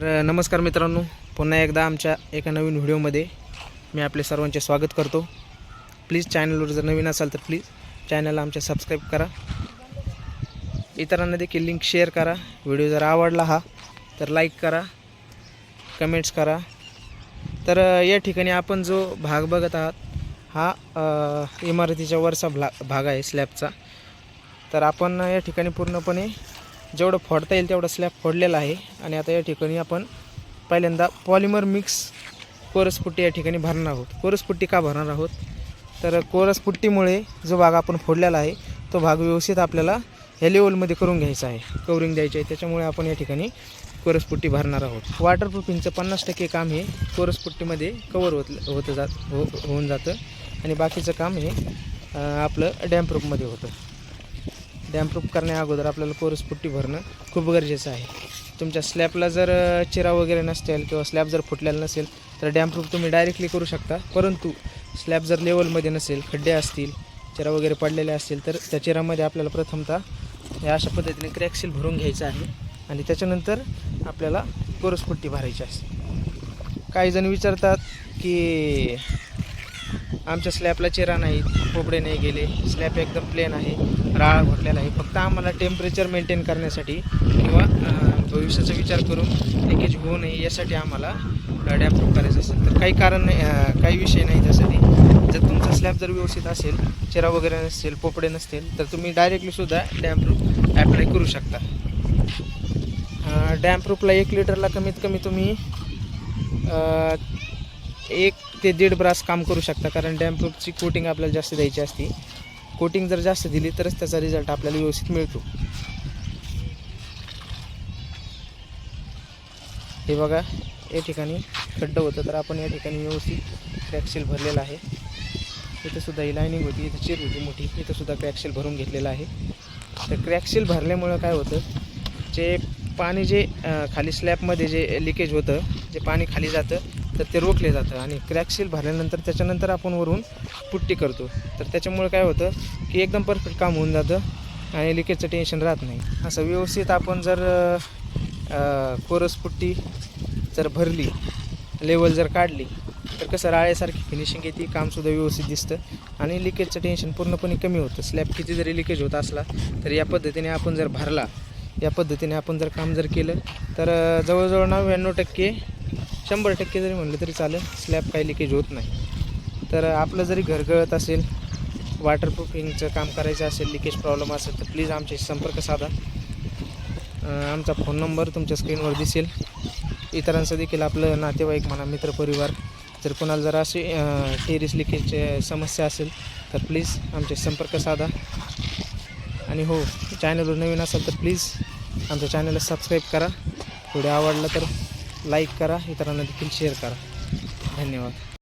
तर नमस्कार मित्रांनो. पुन्हा एकदा आमच्या एका नवीन व्हिडिओमध्ये मी आपले सर्वांचे स्वागत करतो. प्लीज चॅनलवर जर नवीन असाल तर प्लीज चॅनलला आमच्या सबस्क्राईब करा. इतरांना देखील लिंक शेअर करा. व्हिडिओ जर आवडला हा तर लाईक करा. कमेंट्स करा. तर या ठिकाणी आपण जो भाग बघत आहात हा इमारतीच्या वरचा भला भाग आहे स्लॅबचा तर आपण या ठिकाणी पूर्णपणे जेवढं फोडता येईल तेवढं स्लॅब फोडलेला आहे. आणि आता या ठिकाणी आपण पहिल्यांदा पॉलिमर मिक्स कोरसपुट्टी या ठिकाणी भरणार आहोत. कोरसपुट्टी का भरणार आहोत? तर कोरसपुट्टीमुळे जो भाग आपण फोडलेला आहे तो भाग व्यवस्थित आपल्याला ह्या लेवलमध्ये करून घ्यायचा आहे. कवरिंग द्यायची आहे. त्याच्यामुळे आपण या ठिकाणी कोरसपुट्टी भरणार आहोत. वॉटरप्रूफिंगचं पन्नास टक्के काम हे कोरसपुट्टीमध्ये कवर होत होतं जात हो होऊन जातं. आणि बाकीचं काम हे आपलं डॅमप्रूफमध्ये होतं. डॅम्प्रूफ करण्या अगोदर आपल्याला कोरसपुट्टी भरणं खूप गरजेचं आहे. तुमच्या स्लॅबला जर चिरा वगैरे नसतील किंवा स्लॅब जर फुटलेला नसेल तर डॅम्प्रूफ तुम्ही डायरेक्टली करू शकता. परंतु स्लॅब जर लेवलमध्ये नसेल खड्डे असतील चिरा वगैरे पडलेले असतील तर त्या चिरामध्ये आपल्याला प्रथमतः या अशा पद्धतीने क्रॅकशील भरून घ्यायचं आहे आणि त्याच्यानंतर आपल्याला कोरस पुट्टी भरायची असते काही जण विचारतात की आमच्या स्लॅबला चिरा नाही पोपडे नाही गेले स्लॅब एकदम प्लेन आहे. राळ घोटलेला आहे. फक्त आम्हाला टेम्परेचर मेंटेन करण्यासाठी किंवा भविष्याचा विचार करून लिकेज होऊ नये यासाठी आम्हाला डॅमप्रूफ करायचं असेल तर काही कारण नाही काही विषय नाही त्यासाठी. जर तुमचा स्लॅब जर व्यवस्थित असेल चिरा वगैरे नसेल पोपडे नसतील तर तुम्ही डायरेक्टलीसुद्धा डॅम प्रूफ ॲप्लाय करू शकता. डॅमप्रूफला एक लिटरला कमीत कमी तुम्ही एक ते दीड ब्रास काम करू शकता कारण डॅमप्रूफची कोटिंग आपल्याला जास्त द्यायची असते. कोटिंग जर जास्त दिली तरच त्याचा रिझल्ट आपल्याला व्यवस्थित मिळतो. हे बघा या ठिकाणी खड्ड होतं तर आपण या ठिकाणी व्यवस्थित क्रॅकशील भरलेला आहे. इथं सुद्धा ही लायनिंग होती इथं चिर होती मोठी इथं सुद्धा क्रॅकशील भरून घेतलेलं आहे. तर क्रॅकशील भरल्यामुळं काय होतं जे पाणी जे खाली स्लॅबमध्ये जे लिकेज होतं जे पाणी खाली जातं तर ते रोखले जातं आणि क्रॅकशील भरल्यानंतर त्याच्यानंतर आपण वरून पुट्टी करतो. तर त्याच्यामुळे काय होतं की एकदम परफेक्ट काम होऊन जातं आणि लिकेजचं टेन्शन राहत नाही. असं व्यवस्थित आपण जर कोरस पुट्टी जर भरली लेवल जर काढली तर कसं राळ्यासारखी फिनिशिंग येते कामसुद्धा व्यवस्थित दिसतं आणि लिकेजचं टेन्शन पूर्णपणे कमी होतं. स्लॅब किती जरी लिकेज होत असला तर या पद्धतीने आपण जर भरला या पद्धतीने आपण जर काम जर केलं तर जवळजवळ नव्याण्णव टक्के शंभर टक्के जरी म्हणलं तरी चालेल स्लॅब काही लिकेज होत नाही. तर आपलं जरी घरगळत असेल वॉटरप्रूफिंगचं काम करायचं असेल लिकेज प्रॉब्लेम असेल तर प्लीज आमच्याशी संपर्क साधा. आमचा फोन नंबर तुमच्या स्क्रीनवर दिसेल. इतरांचं देखील आपलं नातेवाईक म्हणा मित्रपरिवार जर कोणाला जर अशी टेरिस लिकेजची समस्या असेल तर प्लीज आमच्याशी संपर्क साधा. आणि हो चॅनलवर नवीन असाल तर प्लीज आमच्या चॅनलला सबस्क्राईब करा. व्हिडिओ आवडला तर लाईक करा इतरांना देखील शेअर करा. धन्यवाद.